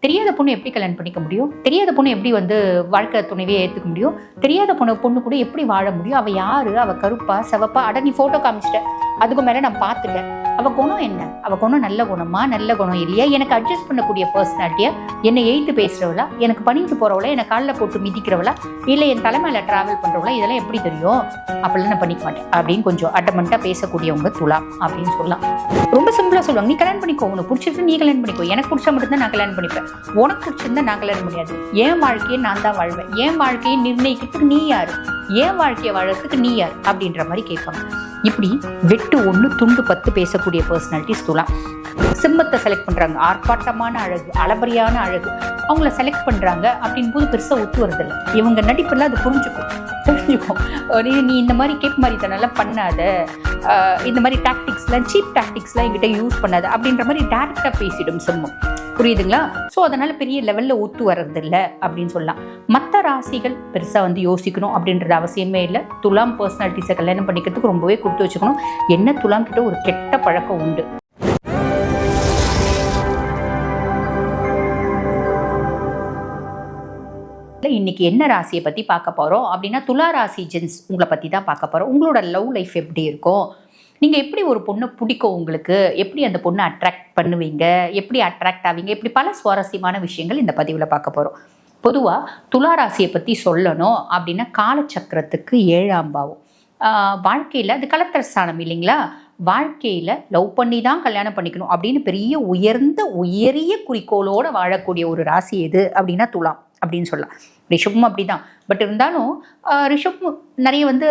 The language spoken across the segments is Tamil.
தெரியாத பொண்ணு எப்படி கல்யாணம் பண்ணிக்க முடியும்? தெரியாத பொண்ணு எப்படி வந்து வாழ்க்கை துணைவே ஏற்றுக்க முடியும்? தெரியாத பொண்ணு பொண்ணு கூட எப்படி வாழ முடியும்? அவள் யாரு? அவள் கருப்பா சிவப்பா? அட நீ ஃபோட்டோ காமிச்சிட்ட. அதுக்கு மேலே நான் பார்த்துட்டேன். அவள் குணம் என்ன? அவள் குணம் நல்ல குணமா? நல்ல குணம் இல்லையா? எனக்கு அட்ஜஸ்ட் பண்ணக்கூடிய பர்சனாலிட்டியா என்னை எய்த்து பேசுகிறவளா எனக்கு பணிஞ்சு போகிறவளா என்னை காலில் போட்டு மிதிக்கிறவளா? இல்லை என் தலைமையில் டிராவல் பண்ணுறவளா இதெல்லாம் எப்படி தெரியும்? அப்படிலாம் நான் பண்ணிக்க மாட்டேன். அப்படின்னு கொஞ்சம் அட்டமெண்ட்டாக பேசக்கூடியவங்க துலாம் அப்படின்னு சொல்லலாம். ரொம்ப சிம்பிளாக சொல்லுவாங்க. நீ கல்யாணம் பண்ணிக்கோ. உனக்கு பிடிச்சிருக்கு நீ கல்யாணம் பண்ணிக்கோ. எனக்கு பிடிச்சா மட்டும்தான் நான் கல்யாணம் பண்ணிப்பேன். உனக்கு பிடிச்சிருந்தா நான் கல்யாணம் முடியாது என் வாழ்க்கையை நான் தான் வாழ்வேன். என் வாழ்க்கையை நிர்ணயிக்கிறதுக்கு நீ யாரு? என் வாழ்க்கையை வாழறதுக்கு நீ யார்? அப்படின்ற மாதிரி கேட்பாங்க. இப்படி வெட்டு ஒன்று துண்டு பத்து பேசக்கூடிய பர்சனாலிட்டிஸ் துலாம். சிம்மத்தை செலக்ட் பண்றாங்க. ஆர்ப்பாட்டமான அழகு அளபரியான அழகு. அவங்கள செலக்ட் பண்றாங்க அப்படின் போது பெருசா ஒத்து வரதில்லை இவங்க நடிப்புல அது புரிஞ்சுக்கும். புரிஞ்சுக்கும். நீ நீ இந்த மாதிரி கேப் மாதிரி தனெல்லாம் பண்ணாத. இந்த மாதிரி டாக்டிக்ஸ்லாம் சீப் டாக்டிக்ஸ்லாம் என்கிட்ட யூஸ் பண்ணாத அப்படின்ற மாதிரி டேரெக்டாக பேசிடும் சிம்மம். புரியுதுங்களா? ஸோ அதனால பெரிய லெவலில் ஒத்து வர்றதில்ல அப்படின்னு சொல்லலாம். மற்ற ராசிகள் பெருசாக வந்து யோசிக்கணும் அப்படின்றது அவசியமே இல்லை. துலாம் பர்சனாலிட்டிஸை கல்யாணம் பண்ணிக்கிறதுக்கு ரொம்பவே கொடுத்து வச்சுக்கணும். என்ன துலாம் கிட்ட ஒரு கெட்ட பழக்கம் உண்டு. இன்னைக்கு என்ன ராசியை பற்றி பார்க்க போகிறோம் அப்படின்னா துலா ராசி ஜென்ஸ் உங்களை பற்றி தான் பார்க்க போகிறோம் உங்களோட லவ் லைஃப் எப்படி இருக்கும்? நீங்கள் எப்படி ஒரு பொண்ணை பிடிக்கும் உங்களுக்கு? எப்படி அந்த பொண்ணை அட்ராக்ட் பண்ணுவீங்க? எப்படி அட்ராக்ட் ஆவீங்க? இப்படி பல சுவாரஸ்யமான விஷயங்கள் இந்த பதிவில் பார்க்க போகிறோம் பொதுவாக துலா ராசியை பற்றி சொல்லணும் அப்படின்னா காலச்சக்கரத்துக்கு ஏழாம் பாவம். வாழ்க்கையில் அது கலத்திரஸ்தானம் இல்லைங்களா? வாழ்க்கையில் லவ் பண்ணி தான் கல்யாணம் பண்ணிக்கணும் அப்படின்னு பெரிய உயர்ந்த உயரிய குறிக்கோளோடு வாழக்கூடிய ஒரு ராசி எது அப்படின்னா துலாம் அப்படின்னு சொல்லலாம். ரிஷபும் அப்படி தான் பட் இருந்தாலும் ரிஷப் நிறைய வந்து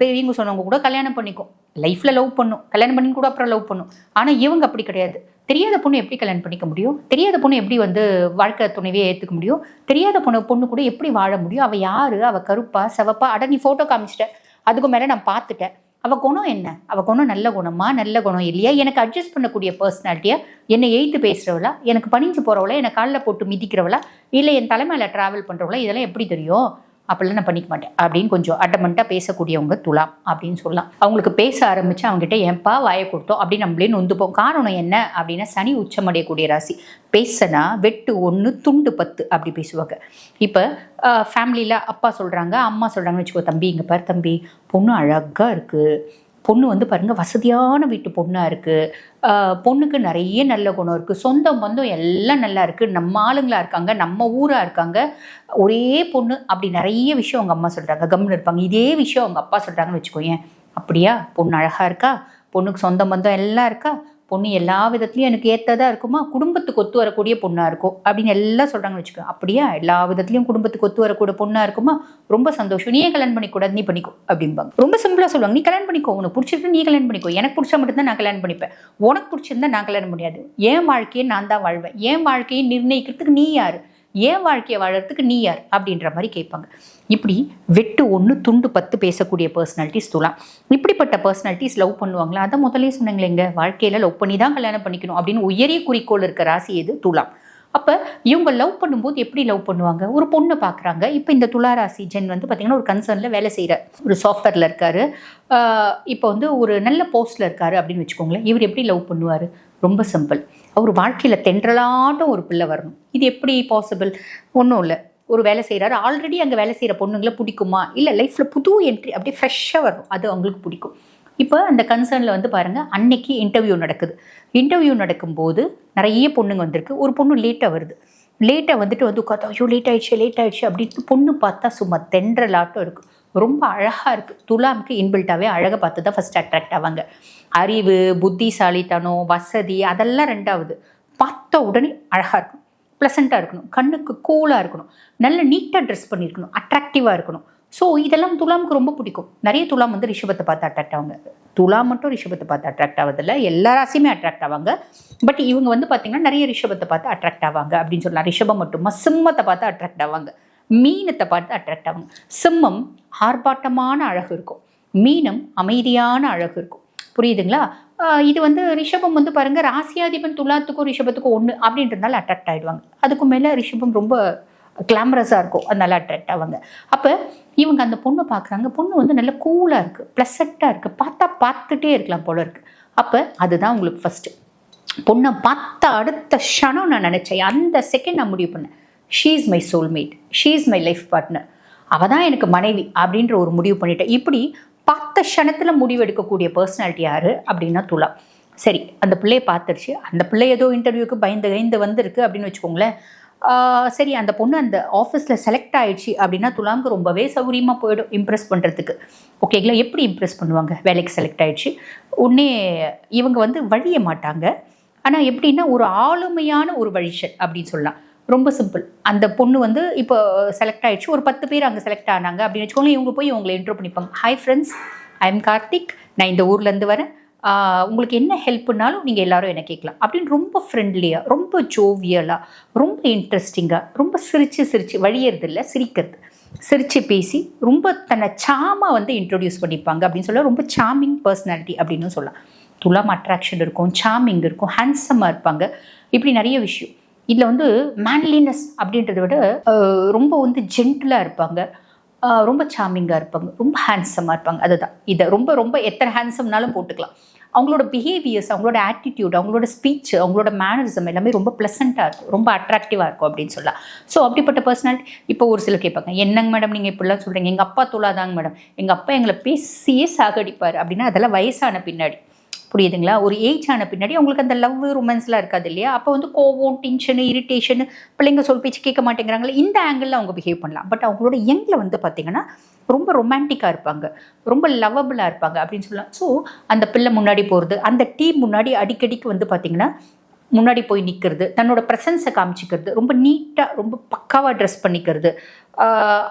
பெரியவங்க சொன்னவங்க கூட கல்யாணம் பண்ணிக்கும். லைஃப்பில் லவ் பண்ணும். கல்யாணம் பண்ணி கூட அப்புறம் லவ் பண்ணும். ஆனால் இவங்க அப்படி கிடையாது. தெரியாத பொண்ணு எப்படி கல்யாணம் பண்ணிக்க முடியும்? தெரியாத பொண்ணு எப்படி வந்து வாழ்க்கை துணைவியை ஏற்றுக்க முடியும்? தெரியாத பொண்ணு பொண்ணு கூட எப்படி வாழ முடியும்? அவள் யார்? அவள் கருப்பா செவப்பா? அட நீ ஃபோட்டோ காமிச்சிட்ட. அதுக்கு மேலே நான் பார்த்துட்டேன். அவள் குணம் என்ன? அவள் குணம் நல்ல குணமா? நல்ல குணம் இல்லையா? எனக்கு அட்ஜஸ்ட் பண்ணக்கூடிய பர்சனாலிட்டியா என்னை எய்த்து பேசுறவளா? எனக்கு பணிஞ்சு போறவளா? என்னை காலில் போட்டு மிதிக்கிறவளா? இல்லை என் தலைமையில ட்ராவல் பண்றவளா? இதெல்லாம் எப்படி தெரியும்? அப்படிலாம் நான் பண்ணிக்க மாட்டேன். அப்படின்னு கொஞ்சம் அட்டமெண்ட்டாக பேசக்கூடியவங்க துலாம் அப்படின்னு சொல்லலாம். அவங்களுக்கு பேச ஆரம்பித்து அவங்ககிட்ட ஏன்பா வாயை கொடுத்தோம்? அப்படின்னு நம்மளே நொந்துப்போம். காரணம் என்ன? அப்படின்னா சனி உச்சமடையக்கூடிய ராசி. பேசனா வெட்டு ஒன்று துண்டு பத்து அப்படி பேசுவாங்க. இப்போ ஃபேமிலியில் அப்பா சொல்கிறாங்க அம்மா சொல்கிறாங்கன்னு வச்சுக்கோ தம்பி இங்கே பாரு தம்பி பொண்ணு அழகாக இருக்குது பொண்ணு வந்து பாருங்கள் வசதியான வீட்டு பொண்ணாக இருக்குது பொண்ணுக்கு நிறைய நல்ல குணம் இருக்குது சொந்தம் பந்தம் எல்லாம் நல்லா இருக்குது நம்ம ஆளுங்களாக இருக்காங்க நம்ம ஊராக இருக்காங்க. ஒரே பொண்ணு அப்படி நிறைய விஷயம் அவங்க அம்மா சொல்கிறாங்க கம்னு இருப்பாங்க. இதே விஷயம் அவங்க அப்பா சொல்கிறாங்கன்னு வச்சுக்கோயேன். அப்படியா? பொண்ணு அழகாக இருக்கா? பொண்ணுக்கு சொந்த பந்தம் எல்லாம் இருக்கா? பொண்ணு எல்லா விதத்துலையும் எனக்கு ஏற்றதா இருக்குமா? குடும்பத்துக்கு ஒத்து வரக்கூடிய பொண்ணாக இருக்கும் அப்படின்னு எல்லாம் சொல்கிறாங்கன்னு வச்சுக்கோ. அப்படியா? எல்லா விதத்துலையும் குடும்பத்துக்கு ஒத்து வரக்கூடிய பொண்ணாக இருக்குமா? ரொம்ப சந்தோஷம். நீயே கல்யாணம் பண்ணிக்கூடாது நீ பண்ணிக்கோ அப்படிம்பாங்க. ரொம்ப சிம்பிளாக சொல்லுவாங்க. நீ கல்யாணம் பண்ணிக்கோ. உனக்கு பிடிச்சிருக்கு நீ கல்யாணம் பண்ணிக்கோ. எனக்கு பிடிச்சா மட்டும்தான் நான் கல்யாணம் பண்ணிப்பேன். உனக்கு பிடிச்சிருந்தா நான் கல்யாணம் முடியாது. என் வாழ்க்கையை நான் தான் வாழ்வேன். என் வாழ்க்கையை நிர்ணயிக்கிறதுக்கு நீ யார்? ஏன் வாழ்க்கையை வாழறதுக்கு நீ யார்? அப்படின்ற மாதிரி கேட்பாங்க. இப்படி வெட்டு ஒன்று துண்டு பத்து பேசக்கூடிய பர்சனாலிட்டிஸ் துலாம் இப்படிப்பட்ட பர்சனாலிட்டிஸ் லவ் பண்ணுவாங்களா? அதை முதலே சொன்னாங்களேங்க வாழ்க்கையில் லவ் பண்ணி தான் கல்யாணம் பண்ணிக்கணும் அப்படின்னு உயரிய குறிக்கோள் இருக்க ராசி எது? துலாம் அப்போ இவங்க லவ் பண்ணும்போது எப்படி லவ் பண்ணுவாங்க? ஒரு பொண்ணை பார்க்குறாங்க இப்போ இந்த துளாராசி ஜென் வந்து பார்த்திங்கன்னா ஒரு கன்சர்னில் வேலை செய்கிற ஒரு சாஃப்ட்வேரில் இருக்கார். இப்போ வந்து ஒரு நல்ல போஸ்ட்டில் இருக்காரு அப்படின்னு வச்சுக்கோங்களேன். இவர் எப்படி லவ் பண்ணுவார்? ரொம்ப சிம்பிள் அவர் வாழ்க்கையில் தென்றலாட்டம் ஒரு பிள்ளை வரணும். இது எப்படி பாசிபிள் ஒன்றும் இல்லை. ஒரு வேலை செய்கிறாரு ஆல்ரெடி அங்கே வேலை செய்கிற பொண்ணுங்களை பிடிக்குமா? இல்லை லைஃப்பில் புது என்ட்ரி அப்படியே ஃப்ரெஷ்ஷாக வரும் அது அவங்களுக்கு பிடிக்கும். இப்போ அந்த கன்சர்னில் வந்து பாருங்கள் அன்னைக்கு இன்டர்வியூ நடக்குது. இன்டர்வியூ நடக்கும்போது நிறைய பொண்ணுங்க வந்திருக்கு. ஒரு பொண்ணு லேட்டாக வருது. லேட்டாக வந்துட்டு வந்து உட்காந்து ஐயோ லேட் ஆயிடுச்சு லேட் ஆயிடுச்சு அப்படின்னு பொண்ணு பார்த்தா சும்மா தென்றலாட்டம் இருக்குது ரொம்ப அழகாக இருக்குது துலாமுக்கு இன்பில்ட்டாகவே அழகை பார்த்து தான் ஃபஸ்ட் அட்ராக்ட் ஆவாங்க. அறிவு புத்திசாலித்தனம் வசதி அதெல்லாம் ரெண்டாவது. பார்த்த உடனே அழகாக இருக்கும் ப்ளசண்ட்டாக இருக்கணும். கண்ணுக்கு கூலாக இருக்கணும். நல்ல நீட்டாக ட்ரெஸ் பண்ணியிருக்கணும். அட்ராக்டிவாக இருக்கணும். ஸோ இதெல்லாம் துலாமுக்கு ரொம்ப பிடிக்கும். நிறைய துலாம் வந்து ரிஷபத்தை பார்த்து அட்ராக்ட் ஆவாங்க. துலாம் மட்டும் ரிஷபத்தை பார்த்து அட்ராக்ட் ஆவதில்ல. எல்லா ராசியுமே அட்ராக்ட் ஆவாங்க. பட் இவங்க வந்து பார்த்தீங்கன்னா நிறைய ரிஷபத்தை பார்த்து அட்ராக்ட் ஆவாங்க அப்படின்னு சொல்லலாம். ரிஷபம் மட்டுமா? சிம்மத்தை பார்த்து அட்ராக்ட் ஆவாங்க. மீனத்தை பார்த்து அட்ராக்ட் ஆவாங்க. சிம்மம் ஆர்ப்பாட்டமான அழகு இருக்கும். மீனம் அமைதியான அழகு இருக்கும். புரியுதுங்களா? இது வந்து ரிஷபம் வந்து பாருங்கள் ராசியாதிபன் துலாத்துக்கும் ரிஷபத்துக்கும் ஒன்று அப்படின்றதுனால அட்ராக்ட் ஆகிடுவாங்க அதுக்கு மேலே ரிஷபம் ரொம்ப கிளாமரஸாக இருக்கும் அதனால அட்ராக்ட் ஆவாங்க. அப்போ இவங்க அந்த பொண்ணை பார்க்குறாங்க பொண்ணு வந்து நல்ல கூலாக இருக்குது ப்ளசண்ட்டாக இருக்குது பார்த்தா பார்த்துட்டே இருக்கலாம் போல இருக்குது அப்போ அதுதான் உங்களுக்கு ஃபஸ்ட்டு பொண்ணை பார்த்த அடுத்த க்ஷணம் நான் நினச்சேன். அந்த செகண்ட் நான் முடிவு பண்ணேன். She is my soulmate she is my life partner அவள் தான் எனக்கு மனைவி அப்படின்ற ஒரு முடிவு பண்ணிட்டேன். இப்படி பத்து க்ஷணத்தில் முடிவு எடுக்கக்கூடிய பர்சனாலிட்டி யார் அப்படின்னா துலா. சரி அந்த பிள்ளையை பார்த்துருச்சு. அந்த பிள்ளை ஏதோ இன்டர்வியூக்கு பயந்து பயந்து வந்திருக்கு அப்படின்னு வச்சுக்கோங்களேன். சரி அந்த பொண்ணு அந்த ஆஃபீஸில் செலக்ட் ஆயிடுச்சு அப்படின்னா துலாமுக்கு ரொம்பவே சௌகரியமாக போயிடும் இம்ப்ரெஸ் பண்ணுறதுக்கு ஓகேங்களா எப்படி இம்ப்ரெஸ் பண்ணுவாங்க? வேலைக்கு செலக்ட் ஆயிடுச்சு. உடனே இவங்க வந்து வழிய மாட்டாங்க. ஆனால் எப்படின்னா ஒரு ஆளுமையான ஒரு வழிஷன் அப்படின்னு சொல்லலாம். ரொம்ப சிம்பிள் அந்த பொண்ணு வந்து இப்போ செலக்ட் ஆயிடுச்சு. ஒரு பத்து பேர் அங்கே செலக்ட் ஆனாங்க அப்படின்னு வச்சுக்கோங்களேன். இவங்க போய் இவங்களை இன்ட்ரோ பண்ணிப்பாங்க. Hi friends I am Karthik நான் இந்த ஊர்லேருந்து வரேன். உங்களுக்கு என்ன ஹெல்ப்னாலும் நீங்கள் எல்லாரும் என்ன கேட்கலாம். அப்படின்னு ரொம்ப ஃப்ரெண்ட்லியாக ரொம்ப ஜோவியலாக ரொம்ப இன்ட்ரெஸ்டிங்காக ரொம்ப சிரித்து சிரித்து வழியறது இல்லை சிரிக்கிறது. சிரித்து பேசி ரொம்ப தன்னை சாமாக வந்து இன்ட்ரொடியூஸ் பண்ணிப்பாங்க அப்படின்னு சொல்ல ரொம்ப சாமிங் பர்சனாலிட்டி அப்படின்னு சொல்லலாம். துலாம் அட்ராக்ஷன் இருக்கும் சாமிங் இருக்கும் ஹேண்ட்ஸமாக இருப்பாங்க. இப்படி நிறைய விஷயம். இதில் வந்து மேன்லினஸ் அப்படின்றத விட ரொம்ப வந்து ஜென்டிலாக இருப்பாங்க. ரொம்ப சாமிங்காக இருப்பாங்க. ரொம்ப ஹேண்ட்ஸமாக இருப்பாங்க. அதுதான். இதை ரொம்ப ரொம்ப எத்தனை ஹேண்ட்ஸம்னாலும் போட்டுக்கலாம். அவங்களோட பிஹேவியர்ஸ் அவங்களோட ஆட்டிடியூட் அவங்களோட ஸ்பீச் அவங்களோட மேனரிசம் எல்லாமே ரொம்ப ப்ளசண்ட்டாக இருக்கும். ரொம்ப அட்ராக்டிவாக இருக்கும் அப்படின்னு சொல்லலாம். ஸோ அப்படிப்பட்ட பர்சனாலிட்டி இப்போ ஒரு சிலர் கேட்பாங்க என்னங்க மேடம் நீங்கள் இப்படிலாம் சொல்கிறீங்க எங்கள் அப்பா தோலாதாங்க மேடம் எங்கள் அப்பா எங்களை பேசியே சாகடிப்பார். அப்படின்னா அதெல்லாம் வயசான பின்னாடி. புரியுதுங்களா? ஒரு ஏஜ் ஆன பின்னாடி அவங்களுக்கு அந்த லவ் ரொமான்ஸ்லாம் இருக்காது இல்லையா? அப்போ வந்து கோவம் டென்ஷனு இரிட்டேஷனு பிள்ளைங்க சொல் பேச்சு கேட்க மாட்டேங்கிறாங்களே இந்த ஆங்கிளில் அவங்க பிஹேவ் பண்ணலாம். பட் அவங்களோட யங்கில் வந்து பார்த்தீங்கன்னா ரொம்ப ரொமான்டிக்காக இருப்பாங்க. ரொம்ப லவ்வபிளாக இருப்பாங்க அப்படின்னு சொல்லலாம். ஸோ அந்த பிள்ளை முன்னாடி போகிறது அந்த டீம் முன்னாடி அடிக்கடிக்கு வந்து பார்த்தீங்கன்னா முன்னாடி போய் நிற்கிறது தன்னோட ப்ரெசன்ஸை காமிச்சிக்கிறது ரொம்ப நீட்டாக ரொம்ப பக்காவாக ட்ரெஸ் பண்ணிக்கிறது.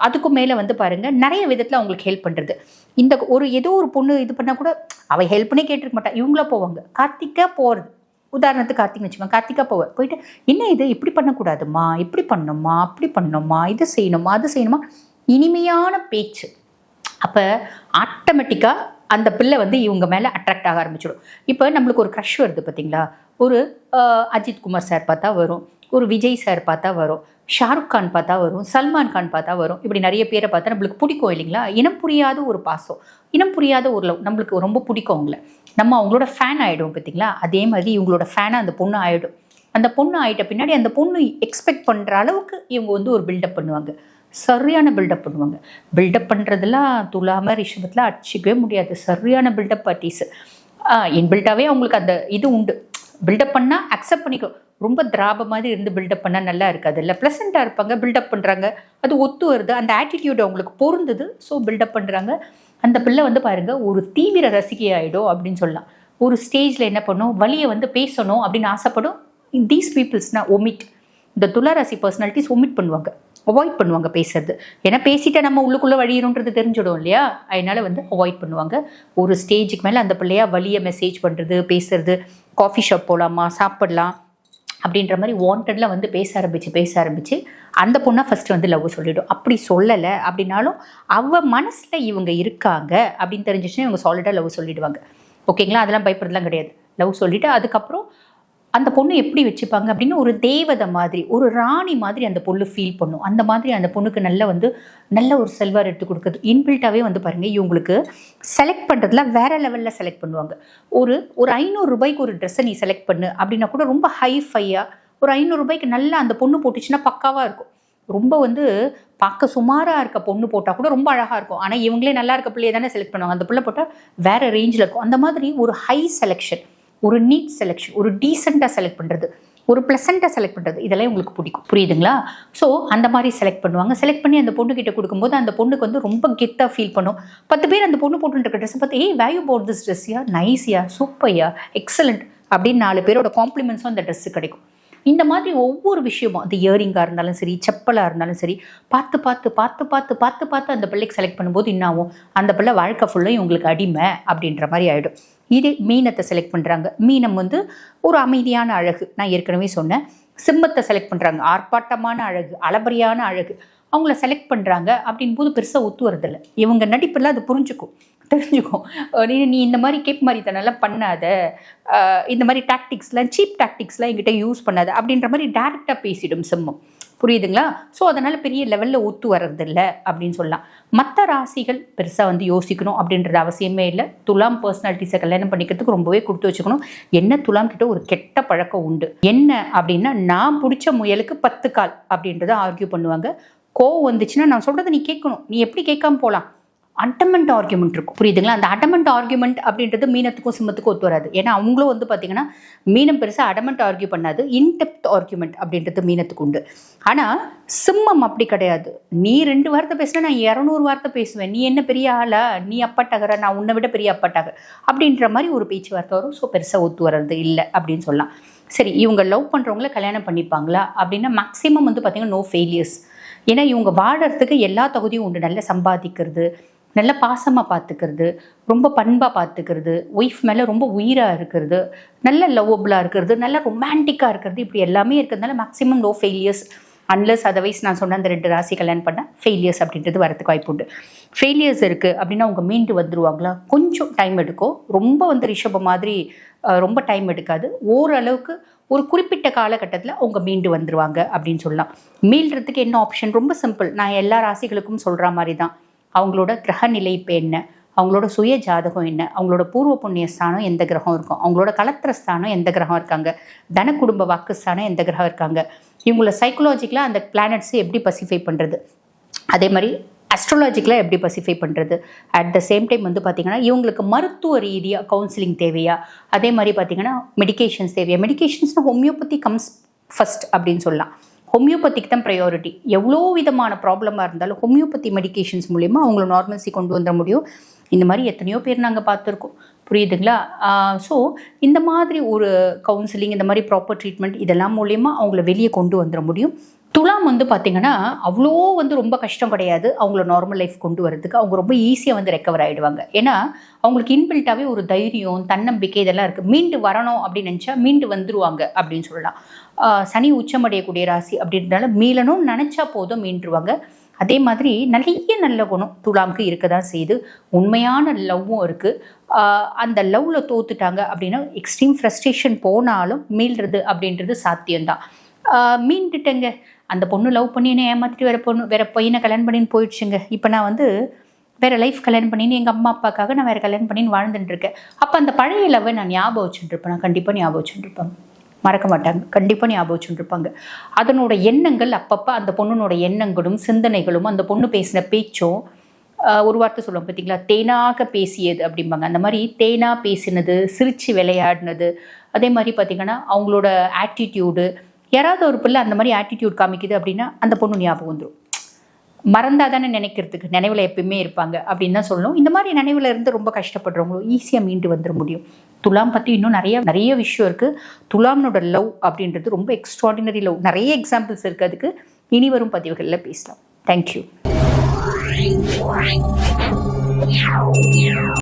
அதுக்கும் மேலே வந்து பாருங்கள் நிறைய விதத்தில் அவங்களுக்கு ஹெல்ப் பண்ணுறது இந்த ஒரு ஏதோ ஒரு பொண்ணு இது பண்ணால் கூட அவள் ஹெல்ப்னே கேட்டிருக்க மாட்டா. இவங்கள போவாங்க. கார்த்திக்கா போகிறது உதாரணத்துக்கு கார்த்திக் வச்சுக்கோங்க. கார்த்திகா போவேன் போயிட்டு என்ன இது? இப்படி பண்ணக்கூடாதும்மா இப்படி பண்ணணுமா அப்படி பண்ணணுமா இது செய்யணுமா? அது செய்யணுமா? இனிமையான பேச்சு. அப்போ ஆட்டோமேட்டிக்காக அந்த பிள்ளை வந்து இவங்க மேலே அட்ராக்ட் ஆக ஆரம்பிச்சிடும். இப்போ நம்மளுக்கு ஒரு க்ரஷ் வருது பார்த்தீங்களா ஒரு அஜித் குமார் சார் பார்த்தா வரும். ஒரு விஜய் சார் பார்த்தா வரும். ஷாருக் கான் பார்த்தா வரும். சல்மான் கான் பார்த்தா வரும். இப்படி நிறைய பேரை பார்த்தா நம்மளுக்கு பிடிக்கும் இல்லைங்களா? இனம் புரியாத ஒரு பாசம். இனம் புரியாத ஒரு லவ் நம்மளுக்கு ரொம்ப பிடிக்கும் அவங்கள. நம்ம அவங்களோட ஃபேன் ஆகிடும் பார்த்தீங்களா அதே மாதிரி இவங்களோட ஃபேனாக அந்த பொண்ணு ஆகிடும் அந்த பொண்ணு ஆகிட்ட பின்னாடி அந்த பொண்ணு எக்ஸ்பெக்ட் பண்ணுற அளவுக்கு இவங்க வந்து ஒரு பில்டப் பண்ணுவாங்க. சரியான பில்டப் பண்ணுவாங்க. பில்டப் பண்ணுறதுலாம் துலாம ரிஷபத்தில் அடிச்சிக்கவே முடியாது. சரியான பில்டப் பார்ட்டிஸு இன்பில்ட்டாகவே அவங்களுக்கு அந்த இது உண்டு. பில்டப் பண்ணால் அக்செப்ட் பண்ணிக்கும் ரொம்ப திராப மாதிரி இருந்து பில்டப் பண்ணால் நல்லா இருக்காது. இல்லை ப்ளசண்ட்டாக இருப்பாங்க பில்டப் பண்ணுறாங்க அது ஒத்து வருது. அந்த ஆட்டிடியூட் அவங்களுக்கு பொருந்தது. ஸோ பில்டப் பண்ணுறாங்க அந்த பிள்ளை வந்து பாருங்கள் ஒரு தீவிர ரசிகை ஆகிடும் அப்படின்னு சொல்லலாம். ஒரு ஸ்டேஜில் என்ன பண்ணும்? வழியை வந்து பேசணும் அப்படின்னு ஆசைப்படும். தீஸ் பீப்புள்ஸ்னால் ஒமிட் இந்த துளாராசி பர்சனாலிட்டிஸ் ஒமிட் பண்ணுவாங்க. அவாய்ட் பண்ணுவாங்க பேசுறது. ஏன்னா பேசிட்டா நம்ம உள்ளுக்குள்ளே வழியணுன்றது தெரிஞ்சிடும் இல்லையா? அதனால வந்து அவாய்ட் பண்ணுவாங்க. ஒரு ஸ்டேஜுக்கு மேலே அந்த பிள்ளையா வழியை மெசேஜ் பண்ணுறது பேசுறது காஃபி ஷாப் போகலாமா சாப்பிடலாம் அப்படின்ற மாதிரி வாண்டடில் வந்து பேச ஆரம்பிச்சு பேச ஆரம்பிச்சு அந்த பொண்ணை ஃபஸ்ட்டு வந்து லவ் சொல்லிவிடும் அப்படி சொல்லலை அப்படின்னாலும் அவ மனசில் இவங்க இருக்காங்க அப்படின்னு தெரிஞ்சிச்சுன்னா இவங்க சாலிடாக லவ் சொல்லிடுவாங்க. ஓகேங்களா அதெல்லாம் பயப்படுறதுலாம் கிடையாது. லவ் சொல்லிவிட்டு அதுக்கப்புறம் அந்த பொண்ணு எப்படி வச்சுப்பாங்க அப்படின்னு ஒரு தேவதை மாதிரி ஒரு ராணி மாதிரி அந்த பொண்ணு ஃபீல் பண்ணும். அந்த மாதிரி அந்த பொண்ணுக்கு நல்ல வந்து நல்ல ஒரு செல்வார் எடுத்து கொடுக்குறது இன்பில்ட்டாகவே வந்து பாருங்கள் இவங்களுக்கு செலக்ட் பண்ணுறதுல வேற லெவலில் செலக்ட் பண்ணுவாங்க. ஒரு ஒரு ஐநூறு ரூபாய்க்கு ஒரு ட்ரெஸ்ஸை நீ செலக்ட் பண்ணு அப்படின்னா கூட ரொம்ப ஹை ஃபையாக ஒரு ஐநூறு ரூபாய்க்கு நல்லா அந்த பொண்ணு போட்டுச்சுன்னா பக்காவாக இருக்கும். ரொம்ப வந்து பார்க்க சுமாராக இருக்க பொண்ணு போட்டால் கூட ரொம்ப அழகாக இருக்கும். ஆனால் இவங்களே நல்லா இருக்க பிள்ளையை தானே செலக்ட் பண்ணுவாங்க. அந்த பிள்ளை போட்டால் வேற ரேஞ்சில் இருக்கும். அந்த மாதிரி ஒரு ஹை செலெக்ஷன் ஒரு நீட் செலெக்ஷன் ஒரு டீசெண்டாக செலக்ட் பண்ணுறது ஒரு ப்ளசண்ட்டாக செலக்ட் பண்ணுறது இதெல்லாம் உங்களுக்கு பிடிக்கும். புரியுதுங்களா? ஸோ அந்த மாதிரி செலக்ட் பண்ணுவாங்க. செலக்ட் பண்ணி அந்த பொண்ணுக்கிட்ட கொடுக்கும்போது அந்த பொண்ணுக்கு வந்து ரொம்ப கெத்தாக ஃபீல் பண்ணும். பத்து பேர் அந்த பொண்ணு போட்டுருக்க ட்ரெஸ்ஸை பார்த்து ஏய் வேல்யூ போட் திஸ் ட்ரெஸ்ஸியா நைஸியா சூப்பர்யா எக்ஸலண்ட் அப்படின்னு நாலு பேரோட காம்ப்ளிமெண்ட்ஸும் அந்த ட்ரெஸ்ஸு கிடைக்கும். இந்த மாதிரி ஒவ்வொரு விஷயமும் அந்த இயரிங்காக இருந்தாலும் சரி செப்பலாக இருந்தாலும் சரி பார்த்து பார்த்து பார்த்து பார்த்து பார்த்து பார்த்து அந்த பிள்ளைக்கு செலக்ட் பண்ணும்போது என்னாகும் அந்த பிள்ளை வாழ்க்கை ஃபுல்லாக இவங்களுக்கு அடிமை அப்படின்ற மாதிரி ஆகிடும் இது மீனத்தை செலக்ட் பண்ணுறாங்க மீனம் வந்து ஒரு அமைதியான அழகு. நான் ஏற்கனவே சொன்னேன். சிம்மத்தை செலக்ட் பண்ணுறாங்க ஆர்ப்பாட்டமான அழகு அளபரியான அழகு. அவங்கள செலக்ட் பண்ணுறாங்க அப்படின் போது பெருசாக ஒத்து வரதில்ல இவங்க நடிப்பெல்லாம் அது புரிஞ்சுக்கும். தெரிஞ்சுக்கும். நீ நீ இந்த மாதிரி கேப் மாதிரி தனெல்லாம் பண்ணாத. இந்த மாதிரி டாக்டிக்ஸ்லாம் சீப் டாக்டிக்ஸ்லாம் என்கிட்ட யூஸ் பண்ணாத அப்படின்ற மாதிரி டேரெக்டாக பேசிடும் சிம்மம். புரியுதுங்களா? ஸோ அதனால் பெரிய லெவலில் ஒத்து வர்றதில்ல அப்படின்னு சொல்லலாம். மற்ற ராசிகள் பெருசாக வந்து யோசிக்கணும் அப்படின்றது அவசியமே இல்லை. துலாம் பர்சனாலிட்டிஸை கல்யாணம் பண்ணிக்கிறதுக்கு ரொம்பவே கொடுத்து வச்சுக்கணும். என்ன துலாம் கிட்ட ஒரு கெட்ட பழக்கம் உண்டு? என்ன அப்படின்னா நான் பிடிச்ச முயலுக்கு பத்து கால் அப்படின்றத ஆர்கியூ பண்ணுவாங்க. கோவம் வந்துச்சுன்னா நான் சொல்கிறத நீ கேட்கணும். நீ எப்படி கேட்காம போகலாம்? அட்டமெண்ட் ஆர்குமெண்ட் இருக்கும். புரியுதுங்களா? அந்த அடமெண்ட் ஆர்குமெண்ட் அப்படின்றது மீனத்துக்கும் சிம்மத்துக்கும் ஒத்து வராது. ஏன்னா அவங்களும் வந்து பார்த்தீங்கன்னா மீனம் பெருசாக அடமெண்ட் ஆர்கியூ பண்ணாது இன்டெப்த் ஆர்குமெண்ட் அப்படின்றது மீனத்துக்கு உண்டு. ஆனால் சிம்மம் அப்படி கிடையாது. நீ ரெண்டு வார்த்தை பேசினா நான் இரநூறு வார்த்தை பேசுவேன். நீ என்ன பெரிய ஆளா? நீ அப்பாட்டகர நான் உன்னை விட பெரிய அப்பாட்டகர் அப்படின்ற மாதிரி ஒரு பேச்சுவார்த்தை வரும். ஸோ பெருசாக ஒத்து வர்றது இல்லை அப்படின்னு சொல்லலாம். சரி இவங்க லவ் பண்ணுறவங்கள கல்யாணம் பண்ணிப்பாங்களா? அப்படின்னா மேக்ஸிமம் வந்து பார்த்தீங்கன்னா நோ ஃபெயிலியர்ஸ் ஏன்னா இவங்க வாழறதுக்கு எல்லா தகுதியும் உண்டு. நல்லா சம்பாதிக்கிறது நல்ல பாசமாக பார்த்துக்கிறது ரொம்ப பண்பாக பார்த்துக்கிறது ஒய்ஃப் மேலே ரொம்ப உயிராக இருக்கிறது நல்ல லவ்வபுளாக இருக்கிறது நல்ல ரொமான்டிக்காக இருக்கிறது இப்படி எல்லாமே இருக்கிறதுனால maximum no failures unless otherwise நான் சொன்ன அந்த ரெண்டு ராசி கல்யாணம் பண்ணால் ஃபெயிலியர்ஸ் அப்படின்றது வரதுக்கு வாய்ப்பு உண்டு. ஃபெயிலியர்ஸ் இருக்குது அப்படின்னா அவங்க மீண்டு வந்துடுவாங்களா கொஞ்சம் டைம் எடுக்கும் ரொம்ப வந்து ரிஷபம் மாதிரி ரொம்ப டைம் எடுக்காது. ஓரளவுக்கு ஒரு குறிப்பிட்ட காலகட்டத்தில் அவங்க மீண்டு வந்துடுவாங்க அப்படின்னு சொல்லலாம். மீள்றதுக்கு என்ன ஆப்ஷன் ரொம்ப சிம்பிள் நான் எல்லா ராசிகளுக்கும் சொல்கிற மாதிரி தான். அவங்களோட கிரக நிலை இப்போ என்ன? அவங்களோட சுய ஜாதகம் என்ன? அவங்களோட பூர்வ புண்ணிய ஸ்தானம் எந்த கிரகம் இருக்கும்? அவங்களோட கலத்திர ஸ்தானம் எந்த கிரகம் இருக்காங்க? தன குடும்ப வாக்கு ஸ்தானம் எந்த கிரகம் இருக்காங்க? இவங்கள சைக்கலாஜிக்கலாக அந்த பிளானட்ஸை எப்படி பசிஃபை பண்ணுறது அதே மாதிரி அஸ்ட்ராலஜிக்கலாக எப்படி பசிஃபை பண்ணுறது அட் த சேம் டைம் வந்து பார்த்திங்கன்னா இவங்களுக்கு மருத்துவ ரீதியாக கவுன்சிலிங் தேவையா? அதே மாதிரி பார்த்திங்கன்னா மெடிக்கேஷன்ஸ் தேவையா? மெடிகேஷன்ஸ்னால் ஹோமியோபதி கம்ஸ் ஃபஸ்ட் அப்படின்னு சொல்லலாம். ஹோமியோபதிக்கு தான் ப்ரையாரிட்டி எவ்வளோ விதமான ப்ராப்ளமாக இருந்தாலும் ஹோமியோபதி மெடிகேஷன்ஸ் மூலிமா அவங்கள நார்மல்சி கொண்டு வந்துட முடியும். இந்த மாதிரி எத்தனையோ பேர் நாங்கள் பார்த்துருக்கோம். புரியுதுங்களா? ஸோ இந்த மாதிரி ஒரு கவுன்சிலிங் இந்த மாதிரி ப்ராப்பர் ட்ரீட்மெண்ட் இதெல்லாம் மூலியமாக அவங்கள வெளியே கொண்டு வந்துட முடியும். துலாம் வந்து பார்த்திங்கன்னா அவ்வளோ வந்து ரொம்ப கஷ்டம் கிடையாது. அவங்கள நார்மல் லைஃப் கொண்டு வரதுக்கு அவங்க ரொம்ப ஈஸியாக வந்து ரெக்கவர் ஆகிடுவாங்க ஏன்னா அவங்களுக்கு இன்பில்ட்டாகவே ஒரு தைரியம் தன்னம்பிக்கை இதெல்லாம் இருக்குது மீண்டு வரணும் அப்படின்னு நினச்சா மீண்டு வந்துருவாங்க அப்படின்னு சொல்லலாம். சனி உச்சமடையக்கூடிய ராசி அப்படின்றனால மீளணும்னு நினச்சா போதும் மீண்டுருவாங்க. அதே மாதிரி நிறைய நல்ல குணம் துலாமுக்கு இருக்க தான் செய்யுது. உண்மையான லவ்வும் இருக்குது அந்த லவ்வில் தோத்துட்டாங்க அப்படின்னா எக்ஸ்ட்ரீம் ஃப்ரஸ்ட்ரேஷன் போனாலும் மீள்றது அப்படின்றது சாத்தியம்தான். மீண்டுட்டங்க மீண்டுட்டேங்க. அந்த பொண்ணு லவ் பண்ணி என்ன ஏமாத்திட்டு வேற பொண்ணு வேற பையனை கல்யாணம் பண்ணின்னு போயிடுச்சுங்க. இப்போ நான் வந்து வேற லைஃப் கல்யாணம் பண்ணின்னு எங்கள் அம்மா அப்பாக்காக நான் வேற கல்யாணம் பண்ணின்னு வாழ்ந்துட்டு இருக்கேன். அப்போ அந்த பழைய லவ்வை நான் ஞாபகம் வச்சுட்டு இருப்பேன் நான் கண்டிப்பாக ஞாபகம் வச்சுட்டு இருப்பேன் மறக்க மாட்டாங்க. கண்டிப்பாக ஞாபகம் வச்சுட்டு இருப்பாங்க அதனோட எண்ணங்கள் அப்பப்போ அந்த பொண்ணுனோட எண்ணங்களும் சிந்தனைகளும் அந்த பொண்ணு பேசின பேச்சும் ஒரு வார்த்தை சொல்லுவாங்க பார்த்தீங்களா தேனாக பேசியது அப்படிம்பாங்க. அந்த மாதிரி தேனா பேசினது சிரித்து விளையாடினது. அதே மாதிரி பார்த்திங்கன்னா அவங்களோட ஆட்டிடியூடு யாராவது ஒரு பிள்ளை அந்த மாதிரி ஆட்டிடியூட் காமிக்குது அப்படின்னா அந்த பொண்ணு ஞாபகம் வந்துடும் மறந்தா தானே நினைக்கிறதுக்கு நினைவில் எப்பயுமே இருப்பாங்க அப்படின்னு தான் சொல்லணும். இந்த மாதிரி நினைவில் இருந்து ரொம்ப கஷ்டப்படுறவங்களும் ஈஸியாக மீண்டு வந்துட முடியும். துலாம் பற்றி இன்னும் நிறைய நிறைய விஷயம் இருக்குது துலாம்னோட லவ் அப்படின்றது ரொம்ப எக்ஸ்ட்ராடினரி லவ் நிறைய எக்ஸாம்பிள்ஸ் இருக்குது அதுக்கு. இனி வரும் பதிவுகளில் பேசலாம். தேங்க்யூ